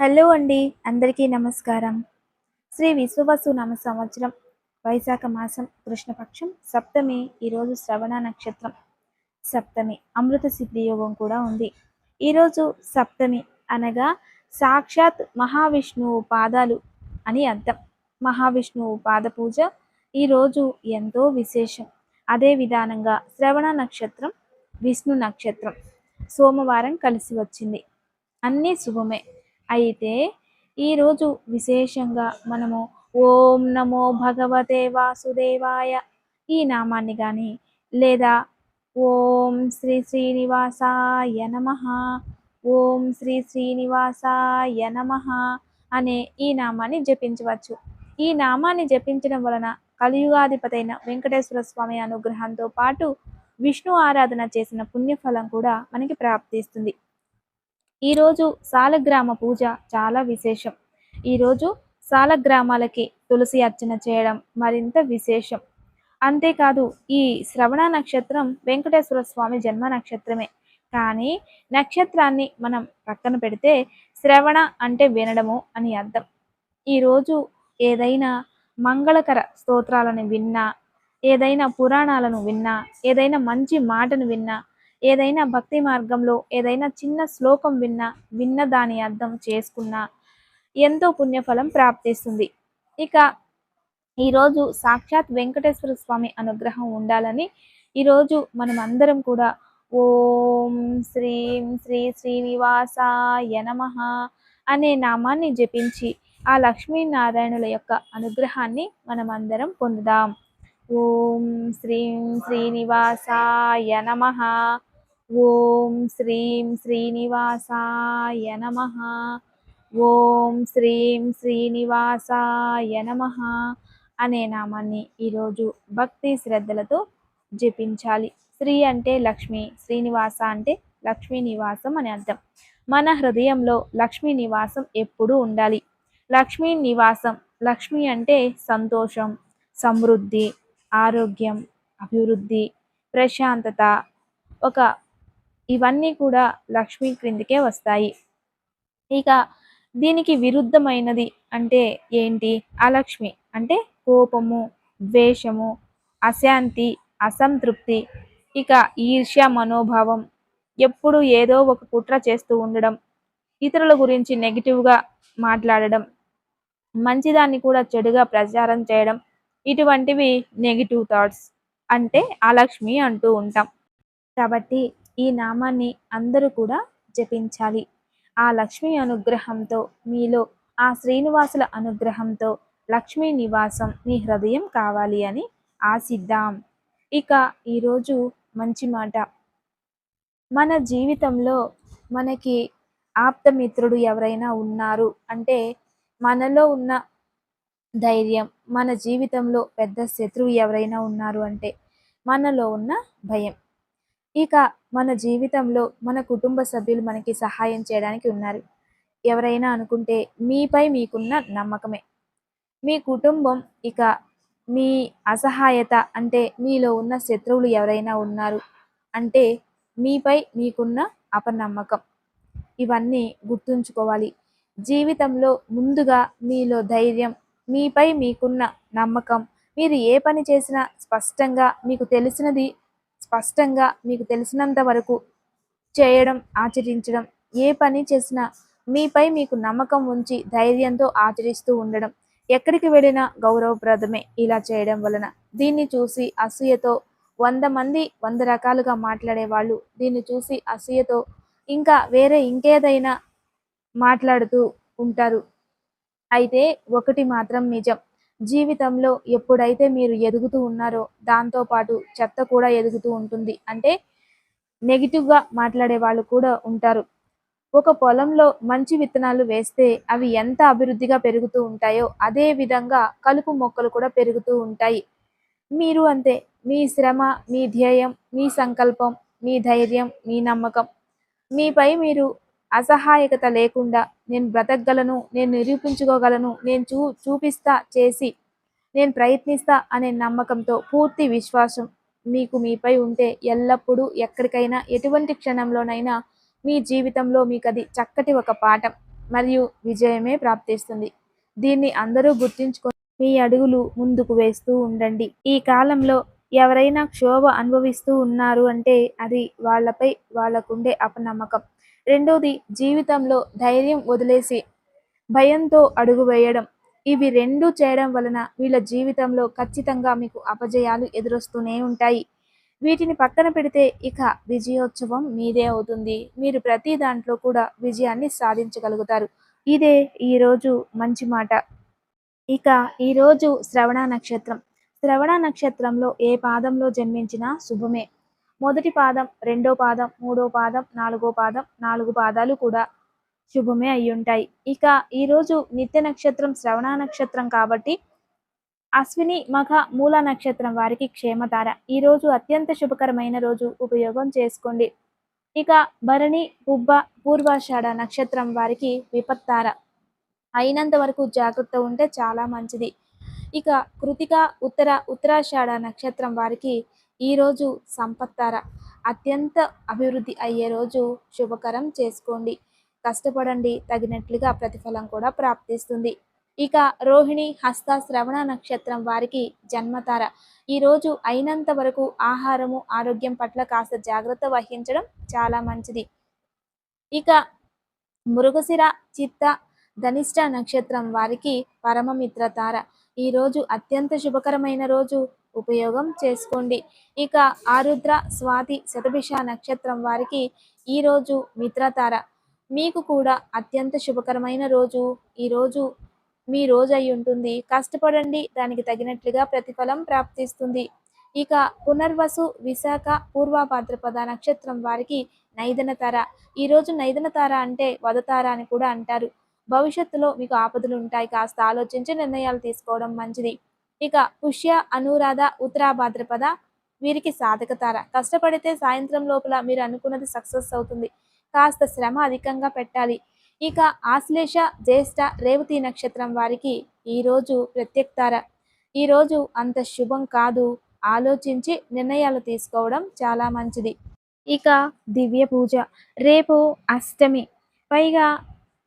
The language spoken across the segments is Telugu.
హలో అండి అందరికీ నమస్కారం. శ్రీ విశ్వవసు నామ సంవత్సరం వైశాఖ మాసం కృష్ణపక్షం సప్తమి ఈరోజు శ్రవణ నక్షత్రం. సప్తమి అమృత సిద్ధి యోగం కూడా ఉంది. ఈరోజు సప్తమి అనగా సాక్షాత్ మహావిష్ణువు పాదాలు అని అర్థం. మహావిష్ణువు పాద పూజ ఈరోజు ఎంతో విశేషం. అదే విధానంగా శ్రవణ నక్షత్రం విష్ణు నక్షత్రం. సోమవారం కలిసి వచ్చింది. అన్నీ శుభమే. అయితే ఈరోజు విశేషంగా మనము ఓం నమో భగవతే వాసుదేవాయ ఈ నామాన్ని కానీ లేదా ఓం శ్రీ శ్రీనివాసాయ నమ ఓం శ్రీ శ్రీనివాసాయ నమ అనే ఈ నామాన్ని జపించవచ్చు. ఈ నామాన్ని జపించడం వలన కలియుగాధిపతైన వెంకటేశ్వర స్వామి అనుగ్రహంతో పాటు విష్ణు ఆరాధన చేసిన పుణ్యఫలం కూడా మనకి ప్రాప్తిస్తుంది. ఈరోజు సాలగ్రామ పూజ చాలా విశేషం. ఈరోజు సాలగ్రామాలకి తులసి అర్చన చేయడం మరింత విశేషం. అంతేకాదు ఈ శ్రవణ నక్షత్రం వెంకటేశ్వర స్వామి జన్మ నక్షత్రమే. కానీ నక్షత్రాన్ని మనం పక్కన పెడితే శ్రవణ అంటే వినడము అని అర్థం. ఈరోజు ఏదైనా మంగళకర స్తోత్రాలను విన్నా ఏదైనా పురాణాలను విన్నా ఏదైనా మంచి మాటను విన్నా ఏదైనా భక్తి మార్గంలో ఏదైనా చిన్న శ్లోకం విన్నా విన్న దాని అర్థం చేసుకున్నా ఎంతో పుణ్యఫలం ప్రాప్తిస్తుంది. ఇక ఈరోజు సాక్షాత్ వెంకటేశ్వర స్వామి అనుగ్రహం ఉండాలని ఈరోజు మనం అందరం కూడా ఓం శ్రీం శ్రీ శ్రీనివాసాయ నమ అనే నామాన్ని జపించి ఆ లక్ష్మీనారాయణుల యొక్క అనుగ్రహాన్ని మనం అందరం పొందుదాం. ఓం శ్రీం శ్రీనివాసాయ నమ. ఓం శ్రీం శ్రీనివాసాయ నమ. ఓం శ్రీం శ్రీనివాసాయ నమ అనే నామాన్ని ఈరోజు భక్తి శ్రద్ధలతో జపించాలి. శ్రీ అంటే లక్ష్మి శ్రీనివాస అంటే లక్ష్మీ నివాసం అని అర్థం. మన హృదయంలో లక్ష్మీ నివాసం ఎప్పుడూ ఉండాలి. లక్ష్మీ నివాసం లక్ష్మి అంటే సంతోషం సమృద్ధి ఆరోగ్యం అభివృద్ధి ప్రశాంతత ఒక ఇవన్నీ కూడా లక్ష్మి క్రిందికే వస్తాయి. ఇక దీనికి విరుద్ధమైనది అంటే ఏంటి? అలక్ష్మి అంటే కోపము ద్వేషము అశాంతి అసంతృప్తి ఇక ఈర్ష్య మనోభావం ఎప్పుడు ఏదో ఒక కుట్ర చేస్తూ ఉండడం ఇతరుల గురించి నెగిటివ్గా మాట్లాడడం మంచిదాన్ని కూడా చెడుగా ప్రచారం చేయడం ఇటువంటివి నెగిటివ్ థాట్స్ అంటే అలక్ష్మి అంటూ ఉంటాం. కాబట్టి ఈ నామాన్ని అందరూ కూడా జపించాలి. ఆ లక్ష్మి అనుగ్రహంతో మీలో ఆ శ్రీనివాసుల అనుగ్రహంతో లక్ష్మీ నివాసం మీ హృదయం కావాలి అని ఆశిద్దాం. ఇక ఈరోజు మంచి మాట. మన జీవితంలో మనకి ఆప్తమిత్రుడు ఎవరైనా ఉన్నారు అంటే మనలో ఉన్న ధైర్యం. మన జీవితంలో పెద్ద శత్రువు ఎవరైనా ఉన్నారు అంటే మనలో ఉన్న భయం. ఇక మన జీవితంలో మన కుటుంబ సభ్యులు మనకి సహాయం చేయడానికి ఉన్నారు. ఎవరైనా అనుకుంటే మీపై మీకున్న నమ్మకమే. మీ కుటుంబం ఇక మీ అసహాయత అంటే మీలో ఉన్న శత్రువులు ఎవరైనా ఉన్నారు అంటే మీపై మీకున్న అపనమ్మకం. ఇవన్నీ గుర్తుంచుకోవాలి. జీవితంలో ముందుగా మీలో ధైర్యం మీపై మీకున్న నమ్మకం. మీరు ఏ పని చేసినా స్పష్టంగా మీకు తెలిసినది స్పష్టంగా మీకు తెలిసినంత వరకు చేయడం ఆచరించడం ఏ పని చేసినా మీపై మీకు నమ్మకం ఉంచి ధైర్యంతో ఆచరిస్తూ ఉండడం. ఎక్కడికి వెళ్ళినా గౌరవప్రదమే ఇలా చేయడం వలన. దీన్ని చూసి అసూయతో వంద మంది వంద రకాలుగా మాట్లాడే వాళ్ళు దీన్ని చూసి అసూయతో ఇంకా వేరే ఇంకేదైనా మాట్లాడుతూ ఉంటారు. అయితే ఒకటి మాత్రం నిజం. జీవితంలో ఎప్పుడైతే మీరు ఎదుగుతూ ఉన్నారో దాంతోపాటు చెత్త కూడా ఎదుగుతూ ఉంటుంది. అంటే నెగిటివ్గా మాట్లాడే వాళ్ళు కూడా ఉంటారు. ఒక పొలంలో మంచి విత్తనాలు వేస్తే అవి ఎంత అభివృద్ధిగా పెరుగుతూ ఉంటాయో అదే విధంగా కలుపు మొక్కలు కూడా పెరుగుతూ ఉంటాయి. మీరు అంతే. మీ శ్రమ మీ ధ్యేయం మీ సంకల్పం మీ ధైర్యం మీ నమ్మకం. మీపై మీరు అసహాయకత లేకుండా నేను బ్రతకగలను నేను నిరూపించుకోగలను నేను చూ చూపిస్తా చేసి నేను ప్రయత్నిస్తా అనే నమ్మకంతో పూర్తి విశ్వాసం మీకు మీపై ఉంటే ఎల్లప్పుడూ ఎక్కడికైనా ఎటువంటి క్షణంలోనైనా మీ జీవితంలో మీకు అది చక్కటి ఒక పాఠం మరియు విజయమే ప్రాప్తిస్తుంది. దీన్ని అందరూ గుర్తించుకొని మీ అడుగులు ముందుకు వేస్తూ ఉండండి. ఈ కాలంలో ఎవరైనా క్షోభ అనుభవిస్తూ ఉన్నారు అంటే అది వాళ్ళపై వాళ్ళకుండే అపనమ్మకం. రెండోది జీవితంలో ధైర్యం వదిలేసి భయంతో అడుగు వేయడం. ఇవి రెండు చేయడం వలన వీళ్ళ జీవితంలో ఖచ్చితంగా మీకు అపజయాలు ఎదురొస్తూనే ఉంటాయి. వీటిని పక్కన పెడితే ఇక విజయోత్సవం మీదే అవుతుంది. మీరు ప్రతి దాంట్లో కూడా విజయాన్ని సాధించగలుగుతారు. ఇదే ఈరోజు మంచి మాట. ఇక ఈరోజు శ్రవణ నక్షత్రం. శ్రవణ నక్షత్రంలో ఏ పాదంలో జన్మించినా శుభమే. మొదటి పాదం రెండో పాదం మూడో పాదం నాలుగో పాదం నాలుగు పాదాలు కూడా శుభమే అయ్యుంటాయి. ఇక ఈరోజు నిత్య నక్షత్రం శ్రవణ నక్షత్రం కాబట్టి అశ్విని మఘ మూల నక్షత్రం వారికి క్షేమతార ఈరోజు అత్యంత శుభకరమైన రోజు ఉపయోగం చేసుకోండి. ఇక భరణి బుబ్బ పూర్వాషాఢ నక్షత్రం వారికి విపత్తార. అయినంత వరకు జాగ్రత్త ఉంటే చాలా మంచిది. ఇక కృతిక ఉత్తర ఉత్తరాషాఢ నక్షత్రం వారికి ఈరోజు సంపత్తార. అత్యంత అభివృద్ధి అయ్యే రోజు. శుభకరం చేసుకోండి. కష్టపడండి. తగినట్లుగా ప్రతిఫలం కూడా ప్రాప్తిస్తుంది. ఇక రోహిణి హస్త శ్రవణ నక్షత్రం వారికి జన్మతార. ఈరోజు అయినంత వరకు ఆహారము ఆరోగ్యం పట్ల కాస్త జాగ్రత్త వహించడం చాలా మంచిది. ఇక మృగశిర చిత్త ధనిష్ట నక్షత్రం వారికి పరమమిత్ర తార ఈరోజు అత్యంత శుభకరమైన రోజు. ఉపయోగం చేసుకోండి. ఇక ఆరుద్ర స్వాతి శతభిష నక్షత్రం వారికి ఈరోజు మిత్రతార. మీకు కూడా అత్యంత శుభకరమైన రోజు. ఈరోజు మీ రోజు అయి ఉంటుంది. కష్టపడండి. దానికి తగినట్లుగా ప్రతిఫలం ప్రాప్తిస్తుంది. ఇక పునర్వసు విశాఖ పూర్వభాద్రపద నక్షత్రం వారికి నైదన తార. ఈరోజు నైదన తార అంటే వదతార అని కూడా అంటారు. భవిష్యత్తులో మీకు ఆపదలు ఉంటాయి. కాస్త ఆలోచించి నిర్ణయాలు తీసుకోవడం మంచిది. ఇక పుష్య అనురాధ ఉత్తరా భాద్రపద వీరికి సాధకతార. కష్టపడితే సాయంత్రం లోపల మీరు అనుకున్నది సక్సెస్ అవుతుంది. కాస్త శ్రమ అధికంగా పెట్టాలి. ఇక ఆశ్లేష జ్యేష్ఠ రేవతి నక్షత్రం వారికి ఈరోజు ప్రత్యక్తార. ఈరోజు అంత శుభం కాదు. ఆలోచించి నిర్ణయాలు తీసుకోవడం చాలా మంచిది. ఇక దివ్య పూజ. రేపు అష్టమి. పైగా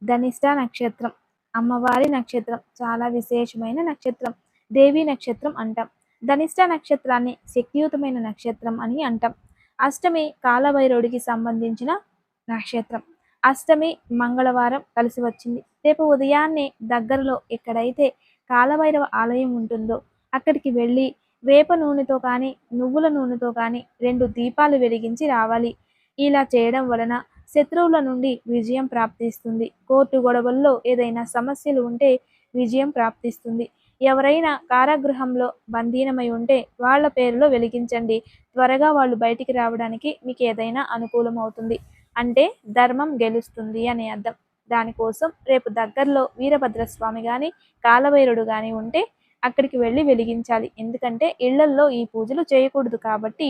ధనిష్ట నక్షత్రం. అమ్మవారి నక్షత్రం. చాలా విశేషమైన నక్షత్రం. దేవి నక్షత్రం అంటాం. ధనిష్ట నక్షత్రాన్ని శక్తియుతమైన నక్షత్రం అని అంటాం. అష్టమి కాలభైరవుడికి సంబంధించిన నక్షత్రం. అష్టమి మంగళవారం కలిసి వచ్చింది. రేపు ఉదయాన్నే దగ్గరలో ఎక్కడైతే కాలభైరవ ఆలయం ఉంటుందో అక్కడికి వెళ్ళి వేప నూనెతో కానీ నువ్వుల నూనెతో కానీ రెండు దీపాలు వెలిగించి రావాలి. ఇలా చేయడం వలన శత్రువుల నుండి విజయం ప్రాప్తిస్తుంది. కోర్టు గొడవల్లో ఏదైనా సమస్యలు ఉంటే విజయం ప్రాప్తిస్తుంది. ఎవరైనా కారాగృహంలో బంధీనమై ఉంటే వాళ్ళ పేరులో వెలిగించండి. త్వరగా వాళ్ళు బయటికి రావడానికి మీకు ఏదైనా అనుకూలం అవుతుంది అంటే ధర్మం గెలుస్తుంది అనే అర్థం. దానికోసం రేపు దగ్గరలో వీరభద్రస్వామి కానీ కాలభైరుడు కానీ ఉంటే అక్కడికి వెళ్ళి వెలిగించాలి. ఎందుకంటే ఇళ్ళల్లో ఈ పూజలు చేయకూడదు కాబట్టి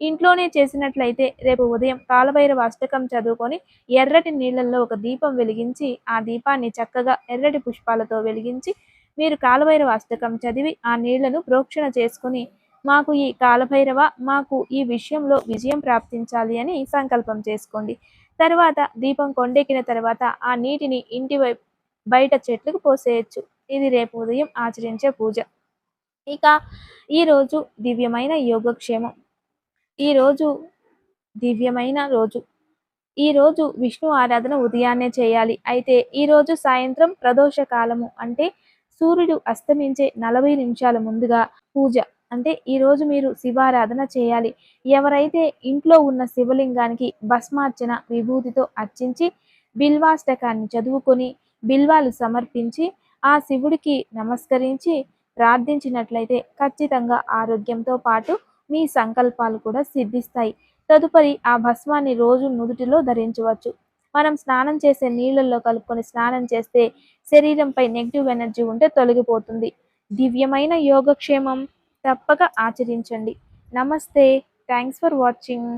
ఇంట్లోనే చేసినట్లయితే రేపు ఉదయం కాలభైరవ అష్టకం చదువుకొని ఎర్రటి నీళ్ళల్లో ఒక దీపం వెలిగించి ఆ దీపాన్ని చక్కగా ఎర్రటి పుష్పాలతో వెలిగించి మీరు కాలభైరవ అష్టకం చదివి ఆ నీళ్ళను ప్రోక్షణ చేసుకుని మాకు ఈ కాలభైరవ మాకు ఈ విషయంలో విజయం ప్రాప్తించాలి అని సంకల్పం చేసుకోండి. తర్వాత దీపం కొండెక్కిన తర్వాత ఆ నీటిని ఇంటి వైపు బయట చెట్లకు పోసేయచ్చు. ఇది రేపు ఉదయం ఆచరించే పూజ. ఇక ఈరోజు దివ్యమైన యోగక్షేమం. ఈరోజు దివ్యమైన రోజు. ఈరోజు విష్ణు ఆరాధన ఉదయాన్నే చేయాలి. అయితే ఈరోజు సాయంత్రం ప్రదోష కాలము అంటే సూర్యుడు అస్తమించే నలభై నిమిషాల ముందుగా పూజ. అంటే ఈరోజు మీరు శివారాధన చేయాలి. ఎవరైతే ఇంట్లో ఉన్న శివలింగానికి భస్మార్చన విభూతితో అర్చించి బిల్వాష్టకాన్ని చదువుకొని బిల్వాలు సమర్పించి ఆ శివుడికి నమస్కరించి ప్రార్థించినట్లయితే ఖచ్చితంగా ఆరోగ్యంతో పాటు మీ సంకల్పాలు కూడా సిద్ధిస్తాయి. తదుపరి ఆ భస్మాన్ని రోజు నుదుటిలో ధరించవచ్చు. మనం స్నానం చేసే నీళ్ళల్లో కలుపుకొని స్నానం చేస్తే శరీరంపై నెగిటివ్ ఎనర్జీ ఉంటే తొలగిపోతుంది. దివ్యమైన యోగక్షేమం తప్పక ఆచరించండి. నమస్తే. Thanks for watching